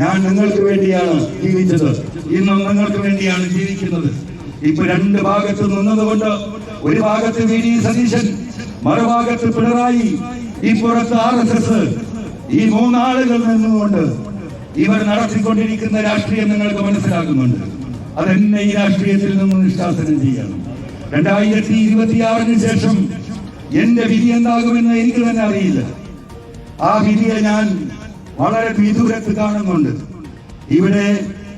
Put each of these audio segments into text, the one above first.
ഞാൻ നിങ്ങൾക്ക് വേണ്ടിയാണ് ജീവിച്ചത്. ഇന്ന് നിങ്ങൾക്ക് വേണ്ടിയാണ് ജീവിക്കുന്നത്. ഇപ്പൊ രണ്ട് ഭാഗത്ത് നിന്നതുകൊണ്ട് ഒരു ഭാഗത്ത് വി ഡി സതീശൻ മറുഭാഗത്ത് പിണറായി ഇപ്പുറത്ത് ആർ എസ് എസ് ഈ മൂന്നാളുകൾ നിന്നുകൊണ്ട് ഇവർ നടത്തിക്കൊണ്ടിരിക്കുന്ന രാഷ്ട്രീയം നിങ്ങൾക്ക് മനസ്സിലാക്കുന്നുണ്ട് അതെന്നെ ഈ രാഷ്ട്രീയത്തിൽ നിന്ന് നിഷ്കാസനം ചെയ്യണം. രണ്ടായിരത്തി ഇരുപത്തിയാറിന് ശേഷം എന്റെ വിധി എന്താകുമെന്ന് എനിക്ക് തന്നെ അറിയില്ല. ആ വിധിയെ ഞാൻ വളരെ വിദൂരത്ത് കാണുന്നുണ്ട്. ഇവിടെ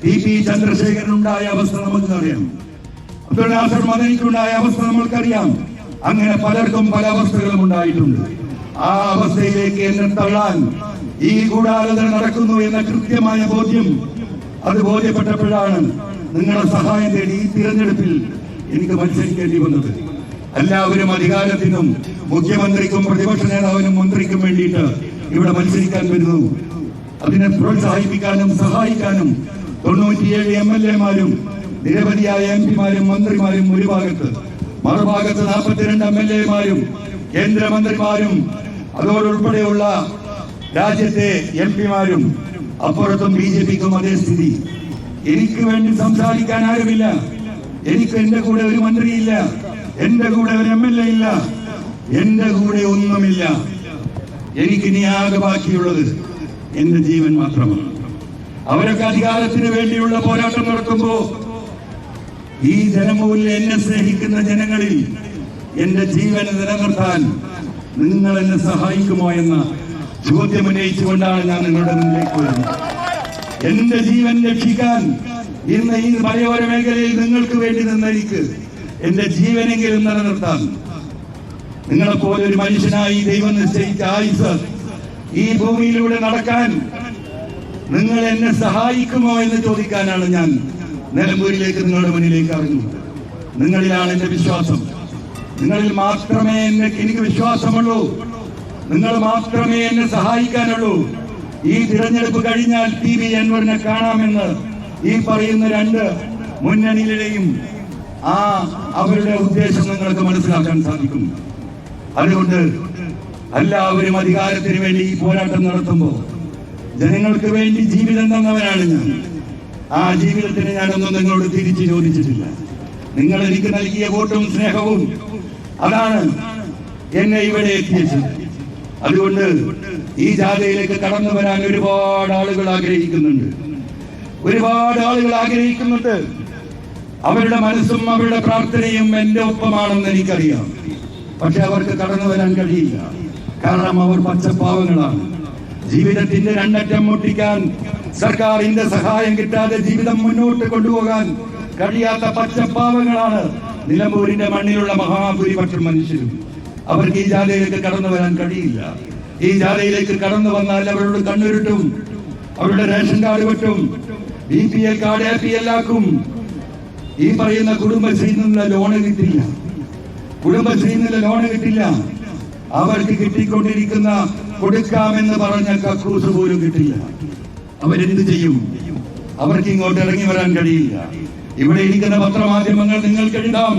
ടി പി ചന്ദ്രശേഖരനുണ്ടായ അവസ്ഥ നമുക്കറിയാം. അബ്ദുൾ നാസർ മദനിക്കുണ്ടായ അവസ്ഥ നമ്മൾക്കറിയാം. അങ്ങനെ പലർക്കും പല അവസ്ഥകളും ഉണ്ടായിട്ടുണ്ട്. ആ അവസ്ഥയിലേക്ക് എന്നെ തള്ളാൻ ഈ ഗൂഢാലോചന നടക്കുന്നു എന്ന കൃത്യമായ ബോധ്യം അത് ബോധ്യപ്പെട്ടപ്പോഴാണ് നിങ്ങളുടെ സഹായം തേടി ഈ തിരഞ്ഞെടുപ്പിൽ എനിക്ക് മത്സരിക്കേണ്ടി വന്നത്. എല്ലാവരും അധികാരത്തിനും മുഖ്യമന്ത്രിക്കും പ്രതിപക്ഷ നേതാവിനും മന്ത്രിക്കും വേണ്ടിയിട്ട് ഇവിടെ മത്സരിക്കാൻ വരുന്നു. അതിനെ പ്രോത്സാഹിപ്പിക്കാനും സഹായിക്കാനും തൊണ്ണൂറ്റിയേഴ് എം എൽ എമാരും നിരവധിയായ എം പിമാരും മന്ത്രിമാരും ഒരു ഭാഗത്ത് മറുഭാഗത്ത് നാൽപ്പത്തിരണ്ട് എം എൽ എമാരും കേന്ദ്രമന്ത്രിമാരും അതോടുൾപ്പെടെയുള്ള രാജ്യത്തെ എം പിമാരും അപ്പുറത്തും ബി ജെ പിക്കും അതേ സ്ഥിതി. എനിക്ക് വേണ്ടി സംസാരിക്കാൻ ആരുമില്ല. എനിക്ക് എന്റെ കൂടെ ഒരു മന്ത്രിയില്ല. എന്റെ കൂടെ ഒരു എം എൽ എ ഇല്ല. എന്റെ കൂടെ ഒന്നുമില്ല. എനിക്ക് ഇനി ആകെ ബാക്കിയുള്ളത് എന്റെ ജീവൻ മാത്രമാണ്. അവരൊക്കെ അധികാരത്തിന് വേണ്ടിയുള്ള പോരാട്ടം നടത്തുമ്പോ ഈ ജനമൂല്യ എന്നെ സ്നേഹിക്കുന്ന ജനങ്ങളിൽ എന്റെ ജീവൻ നിലനിർത്താൻ നിങ്ങൾ എന്നെ സഹായിക്കുമോ എന്ന ചോദ്യം ഉന്നയിച്ചുകൊണ്ടാണ് ഞാൻ നിങ്ങളുടെ മുന്നിലേക്ക് വരുന്നത്. എന്റെ ജീവൻ രക്ഷിക്കാൻ ഇന്ന് ഈ മലയോര മേഖലയിൽ നിങ്ങൾക്ക് വേണ്ടി നിന്നെനിക്ക് എന്റെ ജീവനെങ്കിലും നിലനിർത്താൻ നിങ്ങളെപ്പോലെ ഒരു മനുഷ്യനായി ദൈവം നിശ്ചയിച്ച ആയുസ് ഈ ഭൂമിയിലൂടെ നടക്കാൻ നിങ്ങൾ എന്നെ സഹായിക്കുമോ എന്ന് ചോദിക്കാനാണ് ഞാൻ നിലമ്പൂരിലേക്ക് നിങ്ങളുടെ മുന്നിലേക്ക് അറിഞ്ഞു. നിങ്ങളിലാണ് എന്റെ വിശ്വാസം. നിങ്ങളിൽ മാത്രമേ എന്നെ എനിക്ക് വിശ്വാസമുള്ളൂ. നിങ്ങൾ മാത്രമേ എന്നെ സഹായിക്കാനുള്ളൂ. ഈ തിരഞ്ഞെടുപ്പ് കഴിഞ്ഞാൽ ടി വി അൻവറിനെ കാണാമെന്ന് ഈ പറയുന്ന രണ്ട് മുന്നണിയിലെയും ആ അവരുടെ ഉദ്ദേശം നിങ്ങൾക്ക് മനസ്സിലാക്കാൻ സാധിക്കും. അതുകൊണ്ട് എല്ലാവരും അധികാരത്തിന് വേണ്ടി ഈ പോരാട്ടം നടത്തുമ്പോൾ ജനങ്ങൾക്ക് വേണ്ടി ജീവിതം തന്നവനാണ് ഞാൻ. ആ ജീവിതത്തിന് ഞാനൊന്നും നിങ്ങളോട് തിരിച്ചു ചോദിച്ചിട്ടില്ല. നിങ്ങൾ എനിക്ക് നൽകിയ വോട്ടും സ്നേഹവും അതാണ് എന്നെ ഇവിടെ എത്തിച്ചത്. അതുകൊണ്ട് ഈ ജാഥയിലേക്ക് കടന്നു വരാൻ ഒരുപാട് ആളുകൾ ആഗ്രഹിക്കുന്നുണ്ട്. ഒരുപാട് ആളുകൾ ആഗ്രഹിക്കുന്നുണ്ട്. അവരുടെ മനസ്സും അവരുടെ പ്രാർത്ഥനയും എന്റെ ഒപ്പമാണെന്ന് എനിക്കറിയാം. പക്ഷെ അവർക്ക് കടന്നു വരാൻ കഴിയില്ല. കാരണം അവർ പച്ചപ്പാവങ്ങളാണ് ജീവിതത്തിന്റെ രണ്ടറ്റം മുട്ടിക്കാൻ സർക്കാരിന്റെ സഹായം കിട്ടാതെ ജീവിതം മുന്നോട്ട് കൊണ്ടുപോകാൻ കഴിയാത്ത പച്ചപ്പാവങ്ങളാണ് നിലമ്പൂരിന്റെ മണ്ണിലുള്ള മഹാഭൂരിപക്ഷം മനുഷ്യരും. അവർക്ക് ഈ ജാഥയിലേക്ക് കടന്നു വരാൻ കഴിയില്ല. ഈ ജാഥയിലേക്ക് കടന്നു വന്നാൽ അവരോട് കണ്ണുരുട്ടും അവരുടെ റേഷൻ കാർഡ് വെട്ടും B P L card A P ഈ പറയുന്ന കുടുംബശ്രീയിൽ നിന്നുള്ള ലോണ് കിട്ടില്ല. കുടുംബശ്രീയിൽ നിന്ന് ലോൺ കിട്ടില്ല. അവർക്ക് കിട്ടിക്കൊണ്ടിരിക്കുന്ന കൊടുക്കാമെന്ന് പറഞ്ഞ കക്കൂസ് പോലും കിട്ടില്ല. അവരെന്ത് ചെയ്യും? അവർക്ക് ഇങ്ങോട്ട് ഇറങ്ങി വരാൻ കഴിയില്ല. ഇവിടെ ഇരിക്കുന്ന പത്രമാധ്യമങ്ങൾ നിങ്ങൾക്ക് എഴുതാം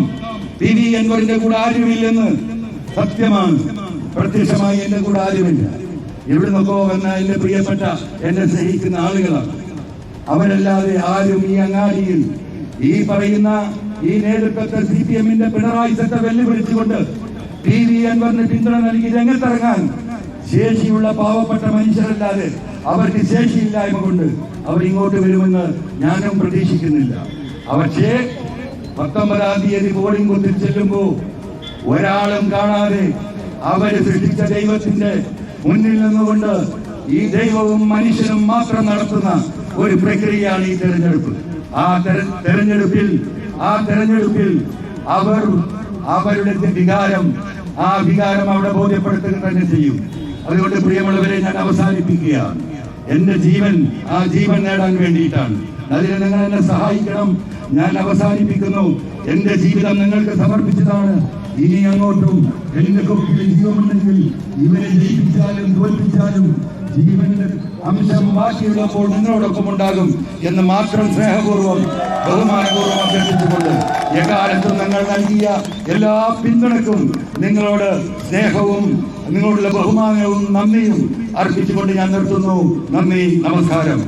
പി വി എൻവറിന്റെ കൂടെ ആരുമില്ലെന്ന്. സത്യമാണ്. പ്രത്യക്ഷമായി എന്റെ കൂടെ ആരുമില്ല. എവിടുന്നൊക്കെ വന്ന എന്റെ പ്രിയപ്പെട്ട എന്നെ സ്നേഹിക്കുന്ന ആളുകളാണ്. അവരല്ലാതെ ആരും ഈ അങ്ങാടിയിൽ ഈ പറയുന്ന ഈ നേതൃത്വത്തെ സി പി എമ്മിന്റെ പിണറായി സത്തെ വെല്ലുവിളിച്ചുകൊണ്ട് ടി വി അൻവറിന് പിന്തുണ നൽകി രംഗത്തിറങ്ങാൻ ശേഷിയുള്ള പാവപ്പെട്ട മനുഷ്യരല്ലാതെ അവർക്ക് ശേഷിയില്ലായ്മ കൊണ്ട് അവർ ഇങ്ങോട്ട് വരുമെന്ന് ഞാനും പ്രതീക്ഷിക്കുന്നില്ല. പക്ഷേ പത്തൊമ്പതാം തീയതി പോളിംഗ് ബൂത്തിൽ ചെല്ലുമ്പോൾ ഒരാളും കാണാതെ അവർ സൃഷ്ടിച്ച ദൈവത്തിന്റെ മുന്നിൽ നിന്നുകൊണ്ട് ഈ ദൈവവും മനുഷ്യനും മാത്രം നടത്തുന്ന ഒരു പ്രക്രിയയാണ് ഈ തെരഞ്ഞെടുപ്പ്. ആ തെര- തെരഞ്ഞെടുപ്പിൽ ആ തെരഞ്ഞെടുപ്പിൽ അവർ അവരുടെ വികാരം ആ വികാരം അവിടെ ബോധ്യപ്പെടുത്തുക തന്നെ ചെയ്യും. അതുകൊണ്ട് പ്രിയമുള്ളവരെ ഞാൻ അവസാനിപ്പിക്കുകയാണ്. എന്റെ ജീവൻ ആ ജീവൻ നേടാൻ വേണ്ടിയിട്ടാണ്. അതിന് നിങ്ങൾ എന്നെ സഹായിക്കണം. ഞാൻ അവസാനിപ്പിക്കുന്നു. എന്റെ ജീവിതം നിങ്ങൾക്ക് സമർപ്പിച്ചതാണ്. ഇനി അങ്ങോട്ടും എന്റെ ജീവനുണ്ടെങ്കിൽ ഇവരെ ജീവിച്ചാലും തോൽപ്പിച്ചാലും ജീവന്റെ അംശം ബാക്കിയുള്ളപ്പോൾ നിങ്ങളോടൊപ്പം ഉണ്ടാകും എന്ന് മാത്രം സ്നേഹപൂർവം ബഹുമാനപൂർവം അഭ്യർത്ഥിച്ചുകൊണ്ട് എക്കാലത്തും നിങ്ങൾ നൽകിയ എല്ലാ പിന്തുണക്കും നിങ്ങളോട് സ്നേഹവും നിങ്ങളോടുള്ള ബഹുമാനവും നന്ദിയും അർപ്പിച്ചുകൊണ്ട് ഞാൻ നിർത്തുന്നു. നന്ദി നമസ്കാരം.